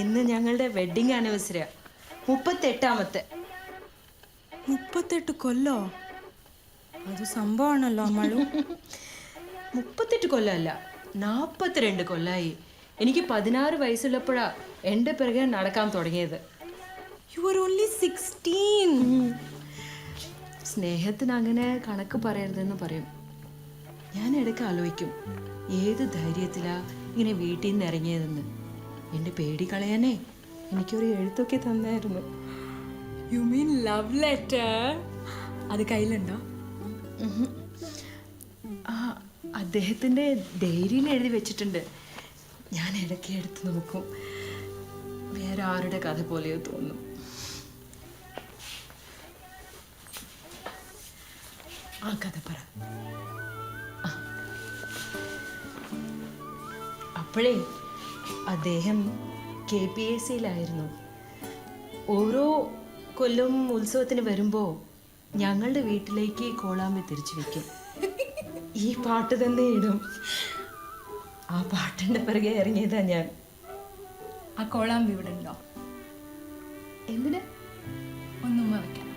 ഇന്ന് ഞങ്ങളുടെ വെഡിങ് ആനിവേഴ്സറിയാ മുപ്പത്തെട്ടാമത്തെ. മുപ്പത്തെട്ട് കൊല്ലോ? അത് സംഭവമാണല്ലോ അമ്മളു മുപ്പത്തെട്ട് കൊല്ലമല്ല നാൽപ്പത്തിരണ്ട് കൊല്ലായി. എനിക്ക് പതിനാറ് വയസ്സുള്ളപ്പോഴാ എന്റെ പിറകെ നടക്കാൻ തുടങ്ങിയത്. യു ആർ ഓൺലി സിക്സ്റ്റീൻ സ്നേഹത്തിന് അങ്ങനെ കണക്ക് പറയരുതെന്ന് പറയും. ഞാൻ ഇടയ്ക്ക് ആലോചിക്കും ഏത് ധൈര്യത്തിലാ ഇങ്ങനെ വീട്ടിൽ നിന്ന് ഇറങ്ങിയതെന്ന്. എന്റെ പേടി കളയാനേ. എനിക്കൊരു എഴുത്തൊക്കെ തന്നായിരുന്നു. യു മീൻ ലവ് ലെറ്റർ അത് കയ്യിലുണ്ടോ? ആ അദ്ദേഹത്തിന്റെ ഡയറിയിൽ എഴുതി വെച്ചിട്ടുണ്ട്. ഞാൻ ഇടയ്ക്ക് എടുത്ത് നോക്കും. വേറെ ആരുടെ കഥ പോലെയോ തോന്നും. ആ കഥ പറ. അപ്പോഴേ അദ്ദേഹം കെ പി എസ് സിയിലായിരുന്നു. ഓരോ കൊല്ലം ഉത്സവത്തിന് വരുമ്പോൾ ഞങ്ങളുടെ വീട്ടിലേക്ക് കോളാമ്പി തിരിച്ചു വയ്ക്കും ഈ പാട്ട് തന്നെ ഇടും. ആ പാട്ടിന്റെ പിറകെ ഇറങ്ങിയതാ ഞാൻ. ആ കോളാമ്പി ഇവിടെ ഉണ്ടോ? എന്തിനാ? ഒന്നും വയ്ക്കണം